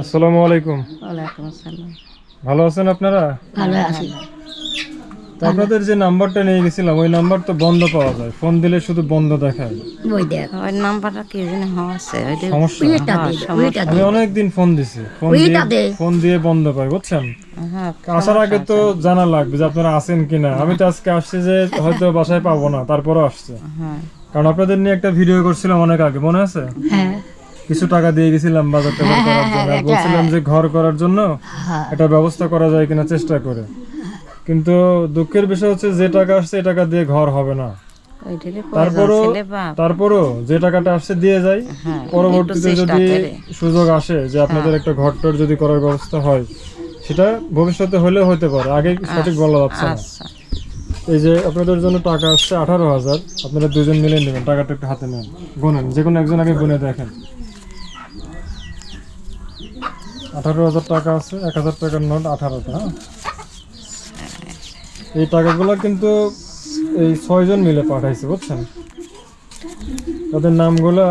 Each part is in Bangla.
আসসালামু আলাইকুম। ওয়ালাইকুম আসসালাম। ভালো আছেন আপনারা? ভালো আছি। তো আপনাদের যে নাম্বারটা নিয়ে গেছিলাম ওই নাম্বার তো বন্ধ পাওয়া যায়। ফোন দিলে শুধু বন্ধ দেখায়। ওই দেখ ওই নাম্বারটা কি জানি হচ্ছে ওই যে সমস্যা। ওইটা ওইটা আমি দে। অনেক দিন ফোন দিছি। ফোন দিয়ে ফোন দিয়ে বন্ধ পাই বুঝছেন? হ্যাঁ আসার আগে তো জানা লাগবে যে আপনারা আছেন কিনা। আমি তো আজকে আসছি যে হয়তো বাসায় পাবো না তারপরও আসছে। হ্যাঁ। কারণ আপনাদের নিয়ে একটা ভিডিও করছিলাম অনেক আগে মনে আছে? হ্যাঁ। কিছু টাকা দিয়ে গেছিলাম বাজার টাজার করার জন্য। আর বলছিলাম যে ঘর করার জন্য হ্যাঁ। এটা ব্যবস্থা করা যায় কিনা চেষ্টা করে। কিন্তু দুঃখের বিষয় হচ্ছে যে টাকা আসছে এই টাকা দিয়ে ঘর হবে না। তারপরও তারপরও যে টাকাটা আসছে দিয়ে যাই। হ্যাঁ পরবর্তীতে যদি সুযোগ আসে যে আপনাদের একটা ঘর টর যদি করার ব্যবস্থা হয় সেটা ভবিষ্যতে হলেও হতে পারে। আগে সঠিক বলা যাচ্ছে না। আচ্ছা। এই যে আপনাদের জন্য টাকা আসছে আঠারো হাজার আপনারা দুজন মিলে নেবেন টাকাটা একটু হাতে নেন গোনেন। যে কোনো একজন আগে গুনে দেখেন। আঠারো হাজার টাকা আছে এক হাজার টাকার নোট আঠারোটা হ্যাঁ? এই টাকাগুলো কিন্তু এই ছয়জন মিলে পাঠাইছে বুঝছেন? তাদের নামগুলো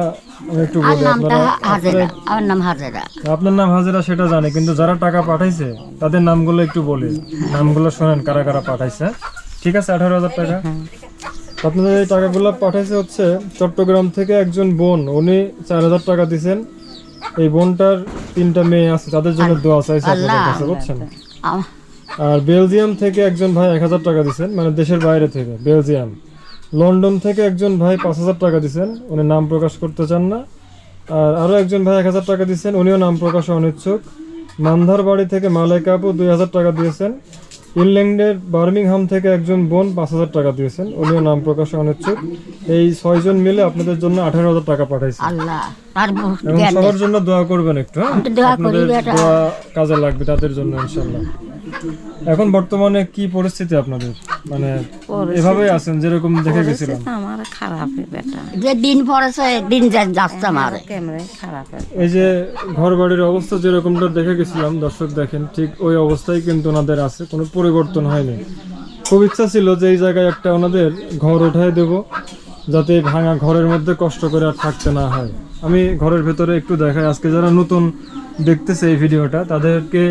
আমি একটু বলি আপনারা আমার নাম হাজেরা। আপনার নাম হাজিরা সেটা জানে কিন্তু যারা টাকা পাঠাইছে তাদের নামগুলো একটু বলি। নামগুলো শোনেন কারা কারা পাঠাইছে। ঠিক আছে আঠারো হাজার টাকা? আপনাদের এই টাকাগুলো পাঠাইছে হচ্ছে চট্টগ্রাম থেকে একজন বোন উনি চার হাজার টাকা দিছেন। এই বোনটার তিনটা মেয়ে আছে তাদের জন্য দোয়া চাইছে আপনাদের কাছে বুঝছেন? আর বেলজিয়াম থেকে একজন ভাই এক হাজার টাকা দিছেন মানে দেশের বাইরে থেকে বেলজিয়াম। লন্ডন থেকে একজন ভাই পাঁচ হাজার টাকা দিছেন উনি নাম প্রকাশ করতে চান না। আর আরও একজন ভাই এক হাজার টাকা দিচ্ছেন উনিও নাম প্রকাশে অনিচ্ছুক। মান্ধার বাড়ি থেকে মালেকা আপু দুই হাজার টাকা দিয়েছেন। ইংল্যান্ডের বার্মিংহাম থেকে একজন বোন পাঁচ হাজার টাকা দিয়েছেন। উনিও নাম প্রকাশে অনিচ্ছুক। এই ছয়জন মিলে আপনাদের জন্য আঠারো হাজার টাকা পাঠাইছে। সবার জন্য দোয়া করবেন একটু হ্যাঁ? কাজে লাগবে তাদের জন্য ইনশাল্লাহ এখন বর্তমানে কি পরিস্থিতি আপনাদের? মানে এভাবেই আছেন যেরকম দেখে গেছিলাম। আমার খারাপই বেটা। যে দিন পড়েছে দিন যাচ্ছে আমার খারাপ? এই যে ঘর বাড়ির অবস্থা যেরকমটা দেখে গেছিলাম দর্শক দেখেন ঠিক ওই অবস্থায় কিন্তু ওনাদের আছে কোনো পরিবর্তন হয়নি। খুব ইচ্ছা ছিল যে এই জায়গায় একটা ওনাদের ঘর উঠাই দেব যাতে ভাঙা ঘরের মধ্যে কষ্ট করে আর থাকতে না হয়। আমি ঘরের ভেতরে একটু দেখাই আজকে যারা নতুন দেখতেছে এই ভিডিওটা তাদেরকে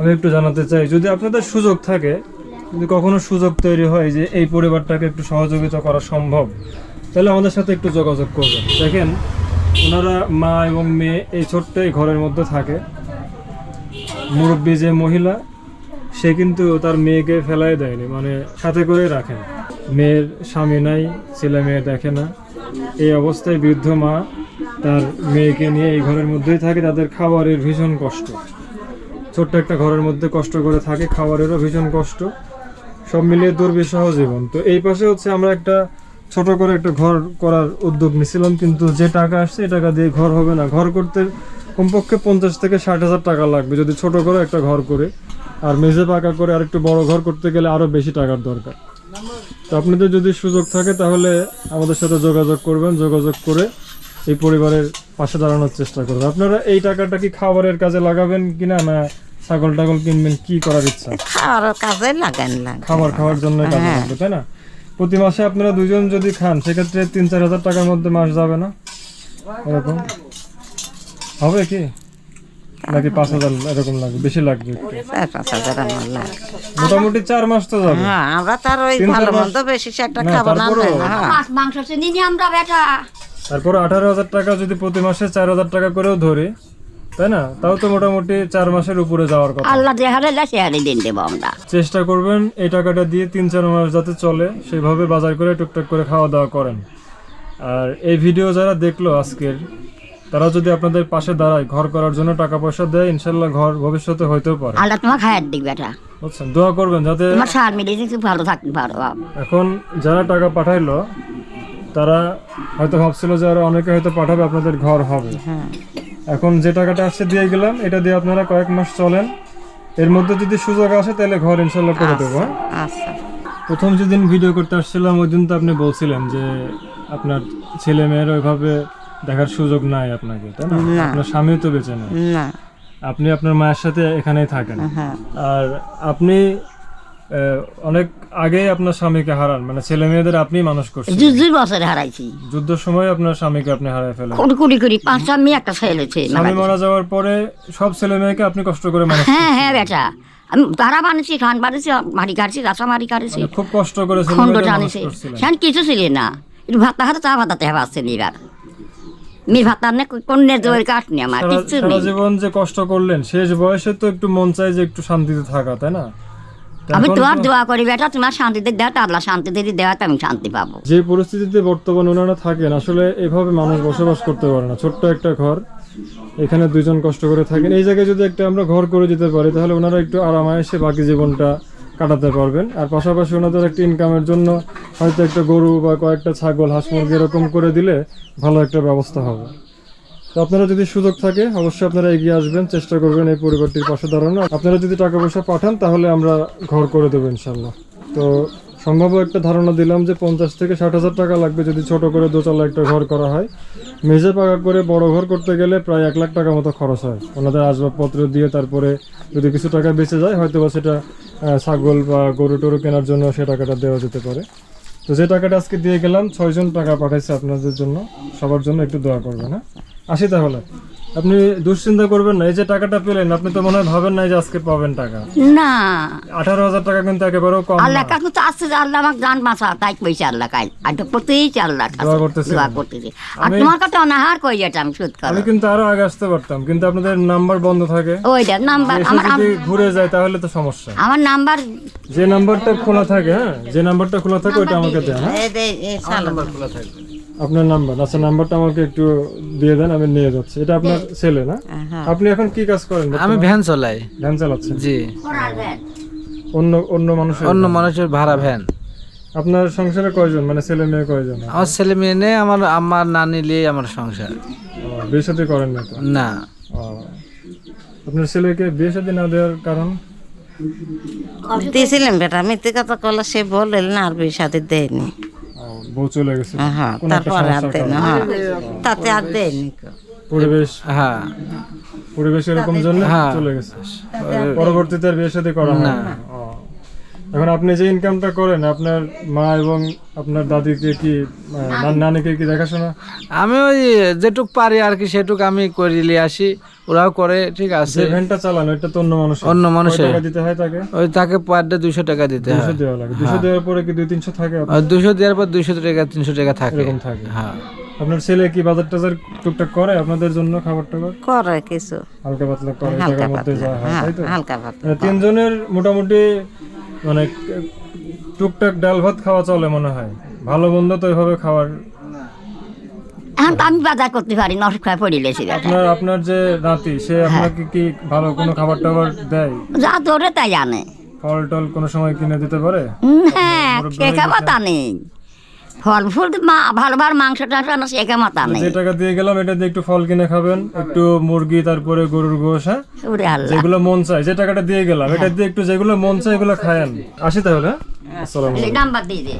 আমি একটু জানাতে চাই, যদি আপনাদের সুযোগ থাকে, যদি কখনো সুযোগ তৈরি হয় যে এই পরিবারটাকে একটু সহযোগিতা করা সম্ভব, তাহলে আমাদের সাথে একটু যোগাযোগ করবেন। দেখেন, ওনারা মা এবং মেয়ে এই ছোট্ট এই ঘরের মধ্যে থাকে। মুরব্বী যে মহিলা, সে কিন্তু তার মেয়েকে ফেলাই দেয়নি মানে সাথে করে রাখেন। মেয়ের স্বামী নাই, ছেলে মেয়ে দেখে না। এই অবস্থায় বৃদ্ধ মা তার মেয়েকে নিয়ে এই ঘরের মধ্যেই থাকে, তাদের খাবারের ভীষণ কষ্ট। ছোট্ট একটা ঘরের মধ্যে কষ্ট করে থাকে, খাবারেরও ভীষণ কষ্ট। সব মিলিয়ে দুর্বিষহ জীবন। তো এই পাশে হচ্ছে আমরা একটা ছোট করে একটা ঘর করার উদ্যোগ নিছিলাম, কিন্তু যে টাকা আসছে, এই টাকা দিয়ে ঘর হবে না। ঘর করতে কমপক্ষে পঞ্চাশ থেকে ষাট হাজার টাকা লাগবে, যদি ছোট করে একটা ঘর করে। আর মেঝে পাকা করে আর একটু বড় ঘর করতে গেলে আরও বেশি টাকার দরকার। তো আপনাদের যদি সুযোগ থাকে, তাহলে আমাদের সাথে যোগাযোগ করবেন, যোগাযোগ করে এই পরিবারের পাশে দাঁড়ানোর চেষ্টা করবেন আপনারা এই টাকাটা কি খাবারের কাজে লাগাবেন কিনা না ছাগল টাগল কিনবেন কি করার ইচ্ছা? খাওয়ার কাজে লাগান লাগে খাবার খাওয়ার জন্য কাজে হ্যাঁ। লাগবে তাই না? প্রতি মাসে আপনারা দুজন যদি খান সেক্ষেত্রে তিন চার হাজার টাকার মধ্যে মাস যাবে না? এরকম? হবে কি? নাকি পাঁচ হাজার এরকম লাগবে? বেশি লাগবে লাগে মোটামুটি চার মাস তো যাবে। হ্যাঁ আমরা তার ওই ভালো মন্দ বেশি একটা না, খাব হ্যাঁ। মাংস চিনি আমরা বেটা। তারপর আঠারো হাজার টাকা যদি প্রতি মাসে চার হাজার টাকা করেও ধরি তাই না? তাও তো মোটামুটি চার মাসের উপরে যাওয়ার কথা। আল্লাহ দেখালে সে হারে দিন দেবো আমরা। চেষ্টা করবেন এই টাকাটা দিয়ে তিন চার মাস যাতে চলে সেভাবে বাজার করে টুকটাক করে খাওয়া দাওয়া করেন। আর এই ভিডিও যারা দেখল আজকের তারা যদি আপনাদের পাশে দাঁড়ায় ঘর করার জন্য টাকা পয়সা দেয় ইনশাল্লাহ ঘর ভবিষ্যতে হইতেও পারে। আল্লাহ তোমার খায়ার দিক বেটা। বুঝছেন দোয়া করবেন যাতে তোমার সার মিলিয়ে ভালো থাকতে পারো এখন যারা টাকা পাঠাইলো তারা হয়তো ভাবছিল যে আরও অনেকে হয়তো পাঠাবে আপনাদের ঘর হবে। হ্যাঁ। এখন যে টাকাটা আসছে দিয়ে গেলাম এটা দিয়ে আপনারা কয়েক মাস চলেন। এর মধ্যে যদি সুযোগ আসে তাহলে ঘর ইনশাল্লাহ করে দেবো হ্যাঁ? আচ্ছা প্রথম যেদিন ভিডিও করতে আসছিলাম ওই দিন তো আপনি বলছিলেন যে আপনার ছেলে মেয়ের ওইভাবে দেখার সুযোগ নাই আপনাকে তাই না? না। আপনার স্বামীও তো বেঁচে নেই। আপনি আপনার মায়ের সাথে এখানেই থাকেন। হ্যাঁ। আর আপনি অনেক আগেই আপনার স্বামীকে হারান মানে ছেলে মেয়েদের আপনি মানুষ করছেন। দুই বছরে হারাইছি। যুদ্ধের সময় আপনার স্বামীকে আপনি ফেলেন। কোটি কুড়ি পাঁচটা মেয়ে একটা স্বামী মারা যাওয়ার পরে সব ছেলে মেয়েকে আপনি কষ্ট করে মানুষ হ্যাঁ হ্যাঁ বেটা। আমি তারা বানিয়েছি বানিয়েছি কাটছি রাসা মারি কাটছি। খুব কষ্ট করে খন্ড সেখানে কিছু ছিল না। একটু ভাত হাতে চা ভাতাতে পারছে এবার। মেয়ে ভাত আনে কন্যের জোর কাটনি আমার নেই। জীবন যে কষ্ট করলেন শেষ বয়সে তো একটু মন চাই যে একটু শান্তিতে থাকা তাই না? আমি তোমার দোয়া করি বেটা তোমার শান্তিতে দেওয়া আল্লাহ শান্তিতে দেওয়া আমি শান্তি পাবো। যে পরিস্থিতিতে বর্তমান ওনারা থাকেন আসলে এভাবে মানুষ বসবাস করতে পারে না। ছোট্ট একটা ঘর এখানে দুইজন কষ্ট করে থাকেন। এই জায়গায় যদি একটা আমরা ঘর করে দিতে পারি তাহলে ওনারা একটু আরামায়েসে বাকি জীবনটা কাটাতে পারবেন। আর পাশাপাশি ওনাদের একটা ইনকামের জন্য হয়তো একটা গরু বা কয়েকটা ছাগল হাঁস মুরগি এরকম করে দিলে ভালো একটা ব্যবস্থা হবে। আপনারা যদি সুযোগ থাকে, অবশ্যই আপনারা এগিয়ে আসবেন, চেষ্টা করবেন এই পরিবারটির পাশে দাঁড়ানো আপনারা যদি টাকা পয়সা পাঠান, তাহলে আমরা ঘর করে দেবো ইনশাল্লাহ তো সম্ভাব্য একটা ধারণা দিলাম যে পঞ্চাশ থেকে ষাট হাজার টাকা লাগবে যদি ছোট করে দোতলা একটা ঘর করা হয়। মেঝে পাকা করে বড় ঘর করতে গেলে প্রায় এক লাখ টাকা মতো খরচ হয়। ওনাদের আসবাবপত্র দিয়ে তারপরে যদি কিছু টাকা বেঁচে যায় হয়তো বা সেটা ছাগল বা গরু টরু কেনার জন্য সে টাকাটা দেওয়া যেতে পারে। তো যে টাকাটা আজকে দিয়ে গেলাম, ছয়জন টাকা পাঠাইছে আপনাদের জন্য। সবার জন্য একটু দোয়া করবেন হ্যাঁ? আসি তাহলে। আপনি দুশ্চিন্তা করবেন না এই যে টাকাটা পেলেন আপনি তো মনে হয় ভাবেন নাই যে আজকে পাবেন টাকা। না। আঠারো হাজার টাকা কিন্তু একেবারেও কম আল্লাহ। কাকু তো আসছে যে আল্লাহ আমাকে জান বাঁচা তাই কইছে আল্লাহ কাজ আর তো করতেইছে আল্লাহ দোয়া করতেছেন? দোয়া করতেছি। আর তোমার কাছে অনাহার কই যেটা আমি সুদ করো? আমি কিন্তু আরও আগে আসতে পারতাম কিন্তু আপনাদের নাম্বার বন্ধ থাকে। ওইটা নাম্বার আমার যদি ঘুরে যায় তাহলে তো সমস্যা। আমার নাম্বার যে নাম্বারটা খোলা থাকে হ্যাঁ? যে নাম্বারটা খোলা থাকে ওইটা আমাকে দেন হ্যাঁ? এই দে- এই সালাম। আপনার নাম্বার। আচ্ছা নাম্বারটা আমাকে একটু দিয়ে দেন আমি নিয়ে যাচ্ছি। এটা আপনার ছেলে না? হ্যাঁ। আপনি এখন কি কাজ করেন আমি ভ্যান চালাই। ভ্যান চালাচ্ছেন? জি। অন্য অন্য মানুষের অন্য মানুষের ভাড়া ভ্যান। আপনার সংসারে কয়জন? মানে ছেলে মেয়ে কয়জন? আমার ছেলে মেয়ে নেই আমার আমার নানি নিয়ে আমার সংসার। বিয়ে সাথে করেন না না। ও। আপনার ছেলেকে বিয়ে সাথে না দেওয়ার কারণ? দিয়েছিলাম বেটা মিথ্যে কথা কলে সে বললে না আর বিয়ে সাথে দেয়নি। বউ চলে গেছে। হ্যাঁ আর সমস্যার হ্যাঁ। তাতে আর দেয়নি পরিবেশ? হ্যাঁ। পরিবেশ এরকম জন্য হ্যাঁ। চলে গেছে। পরবর্তীতে আর বিয়ে সাথে করা না। এখন আপনি যে ইনকামটা করেন আপনার মা এবং আপনার দাদিকে কি নানিকে কি দেখাশোনা? আমি ওই যেটুক পারি আর কি সেটুক আমি করে নিয়ে আসি ওরাও করে ঠিক আছে। যে ভ্যানটা চালান ওইটা তো অন্য মানুষ অন্য মানুষের। টাকা দিতে হয় তাকে? ওই তাকে পার ডে দুইশো টাকা দিতে হয়। দেওয়া লাগে। দুশো দেওয়ার পরে কি দুই তিনশো থাকে আপনার? আর দুশো দেওয়ার পর দুইশো টাকা তিনশো টাকা থাকে। এরকম থাকে। হ্যাঁ। আপনার ছেলে কি বাজার টাজার টুকটাক করে আপনাদের জন্য খাবার টাবার? করে কিছু। হালকা পাতলা করে হালকা টাকার মধ্যে পাতলা। যা হয় হ্যাঁ তাই তো? হালকা পাতলা। তিনজনের মোটামুটি মানে টুকটাক ডাল ভাত খাওয়া চলে মনে হয়। ভালো বন্ধু তো এভাবে খাওয়ার এখন তো আমি বাজার করতে পারি না অসুখ পড়িলে সে আপনার আপনার যে নাতি সে আপনাকে কি ভালো কোনো খাবার টাবার দেয়? যা তোরে তাই জানে ফল টল কোনো সময় কিনে দিতে পারে? হ্যাঁ হ্যাঁ খাবার তা নেই। ফল ফুল ভালো ভালো মাংস টাংস না শেখা মাথা নেই। যে টাকা দিয়ে গেলাম এটা দিয়ে একটু ফল কিনে খাবেন একটু মুরগি তারপরে গরুর গোশ হ্যাঁ? যেগুলো মন চায় যে টাকাটা দিয়ে গেলাম এটা দিয়ে একটু যেগুলো মন চায় এগুলো খায়েন। আসি তাহলে হ্যাঁ? আসসালামু আলাইকুম। নাম্বার দিয়ে দে।